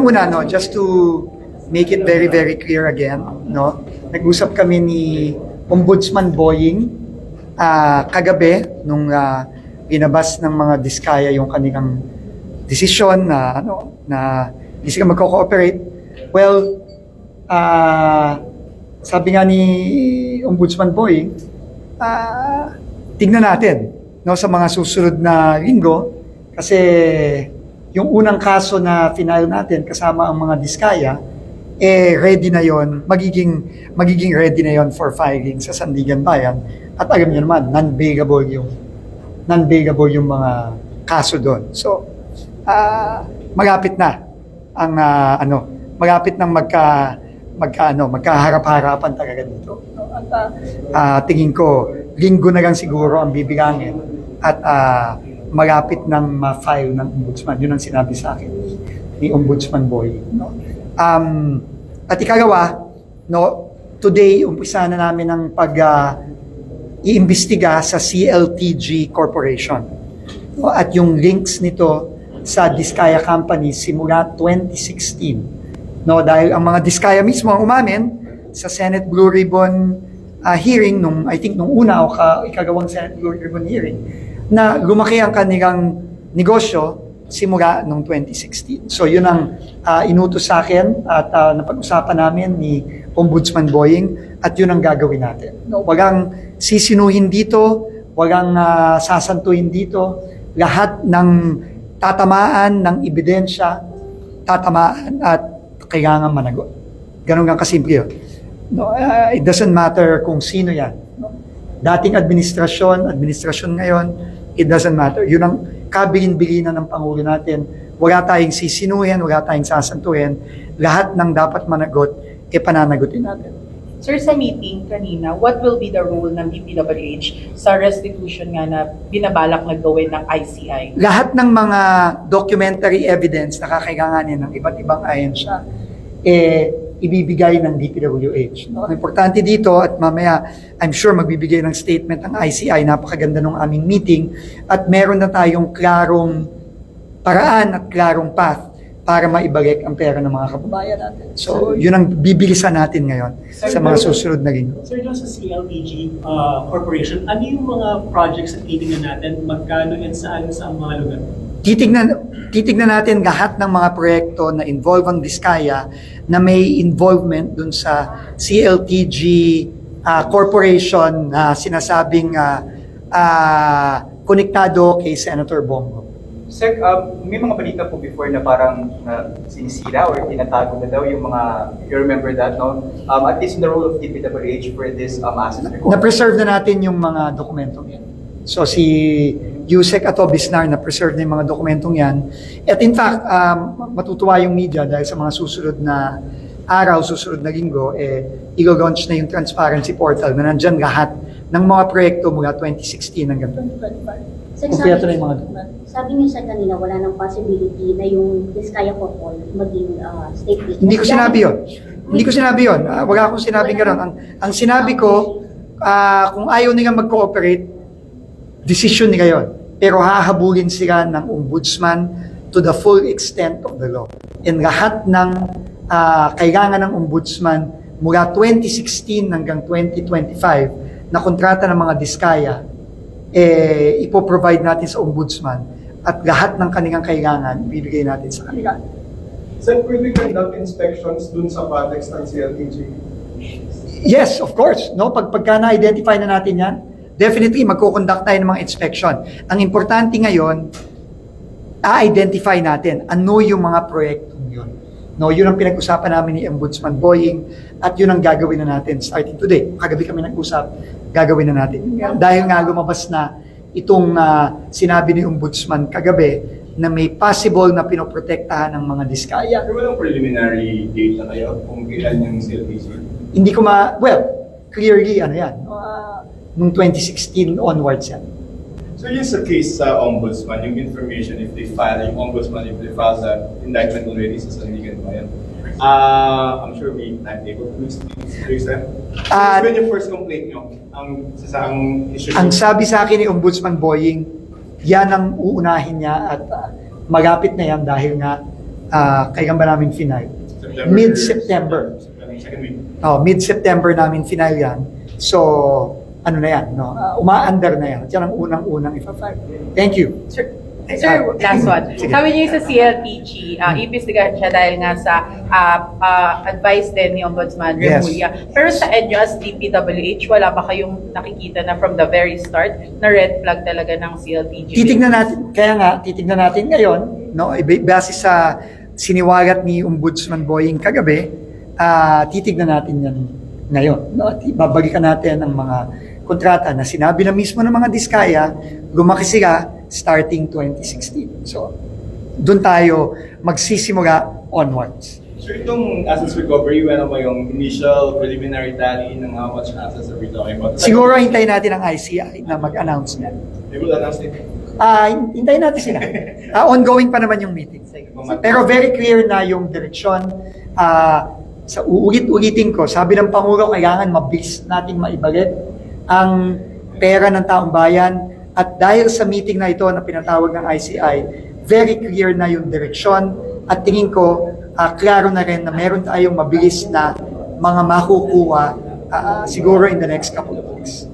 Unang-una, no, just to make it very, very clear again, no, nag-usap kami ni Ombudsman Boying ah, kagabi nung ah, inabas ng mga diskaya yung kanilang desisyon na ano na hindi sila magko-cooperate. Well, ah, sabi nga ni Ombudsman Boying, ah, tignan natin no sa mga susunod na linggo kasi yung unang kaso na final natin kasama ang mga diskaya eh ready na yon magiging magiging ready na yon for filing sa Sandigan Bayan. At alam niyo naman non-bailable yung non-bailable yung mga kaso doon. So ah malapit na ang ah, ano malapit nang magka magka ano magkaharap-harapan talaga dito. At ah, tingin ko linggo na lang siguro ang bibilangin at ah, malapit nang ma-file ng ombudsman yun ang sinabi sa akin ni, ombudsman boy no um at ikalawa no today umpisa na namin ang pag ah, iimbestiga sa CLTG Corporation. No, At yung links nito sa Diskaya Company simula 2016. No, dahil ang mga Diskaya mismo ang umamin sa Senate Blue Ribbon ah, hearing nung I think nung una o ka, ikagawang Senate Blue Ribbon hearing na lumaki ang kanilang negosyo simula nung 2016. So yun ang ah, inutos sa akin at ah, napag-usapan namin ni Ombudsman Boying at yun ang gagawin natin. No, wagang sisinuhin dito, wagang ah, sasantuhin dito, lahat ng tatamaan ng ebidensya, tatamaan at kailangan managot. Ganun lang kasimple yun. No, ah, it doesn't matter kung sino yan. No? Dating administrasyon, administrasyon ngayon, it doesn't matter. Yun ang kabilin-bilinan ng Pangulo natin. Wala tayong sisinuhin, wala tayong sasantuhin. Lahat ng dapat managot, e pananagutin natin. Sir, sa meeting kanina, what will be the role ng DPWH sa restitution nga na binabalak na gawin ng ICI? lahat ng mga documentary evidence na kakailanganin ng iba't ibang ahensya, eh, ibibigay ng DPWH. No? Ang importante dito, at mamaya, I'm sure magbibigay ng statement ang ICI, napakaganda ng aming meeting, at meron na tayong klarong paraan at klarong path para maibalik ang pera ng mga kababayan natin. So, yun ang bibilisan natin ngayon sa mga susunod na linggo. Sir, doon sa CLTG uh, Corporation, ano yung mga projects na titingnan natin? Magkano and saan sa mga lugar? Titignan titignan natin lahat ng mga proyekto na involve ang Diskaya na may involvement dun sa CLTG ah, corporation na sinasabing ah, ah, konektado kay Senator Bongo. Sir, um, may mga balita po before na parang na sinisira or tinatago na daw yung mga, you remember that, no? Um, at least in the role of DPWH for this um, asset recovery. Na-preserve na natin yung mga dokumentong yan. So si Yusek Ato Bisnar na-preserve na yung mga dokumentong yan. At in fact, um, matutuwa yung media dahil sa mga susunod na araw, susunod na linggo, eh, i-launch na yung transparency portal na nandyan lahat ng mga proyekto mula 2016 hanggang 2025. Sir, Kompleto sabi, na yung mga dokumento. sabi niyo sa kanina, wala nang possibility na yung Vizcaya Corpol maging ah, state. Hindi ko sinabi yon. Hindi ko sinabi yon. Ah, wala akong sinabi gano'n. Ang, ang sinabi ko, ah, kung ayaw nila mag-cooperate, decision nila yon. Pero hahabulin sila ng ombudsman to the full extent of the law. And lahat ng ah, kailangan ng ombudsman mula 2016 hanggang 2025 na kontrata ng mga diskaya, eh, ipoprovide natin sa ombudsman at lahat ng kanilang kailangan, ibibigay natin sa kanila. Sir, we conduct inspections dun sa projects ng CLTG? Yes, of course. No, pag pagka na-identify na natin 'yan, definitely magko-conduct tayo ng mga inspection. Ang importante ngayon, a-identify natin ano yung mga proyektong yun. No, yun ang pinag-usapan namin ni Ombudsman Boying at yun ang gagawin na natin starting today. Kagabi kami nag-usap, gagawin na natin. Dahil nga lumabas na itong ah, sinabi ni Ombudsman kagabi na may possible na pinoprotektahan ng mga diskaya. Pero walang preliminary data kayo kung kailan yung CLTG? hindi ko ma, well, clearly, ano yan, uh, nung 2016 onwards yan. So yun sa case sa ombudsman, yung information if they file, yung ombudsman if they file the indictment already sa Sandigan Bayan. Uh, I'm sure may timetable to extend. Ah, when yung first complaint nyo, ang sa ang issue Ang sabi sa akin ni Ombudsman Boying, yan ang uunahin niya at uh, magapit na yan dahil nga Ah, kailan ba namin final? September. Mid-September. Week. Oh, mid-September namin final yan. So, ano na yan, no? Uh, umaandar na yan. Yan ang unang-unang ipa-file. Thank you. Sir, sir, last one. Sige. Sabi niyo sa CLTG, uh, imbestigahan siya dahil nga sa ah, ah, advice din ni Ombudsman Yes. Remulla. Pero sa EDSA as DPWH, wala ba kayong nakikita na from the very start na red flag talaga ng CLTG? Titignan natin, kaya nga, titignan natin ngayon, no? Base sa siniwagat ni Ombudsman Boying kagabi, ah, titignan natin yan ngayon. No? At ibabalikan natin ang mga kontrata na sinabi na mismo ng mga diskaya, lumaki sila starting 2016. So, doon tayo magsisimula onwards. So itong assets recovery, meron ba yung initial preliminary tally ng how much assets are we talking about? Siguro hintayin natin ang ICI na mag-announce niyan. They will announce it. Ah, hin- hintayin natin sila. Ah, ongoing pa naman yung meeting. Pero very clear na yung direksyon. Ah, sa uulit-ulitin ko, sabi ng Pangulo, kailangan mabilis nating maibalik ang pera ng taong bayan. At dahil sa meeting na ito na pinatawag ng ICI, very clear na yung direksyon. At tingin ko, ah, klaro na rin na meron tayong mabilis na mga makukuha ah, siguro in the next couple of weeks.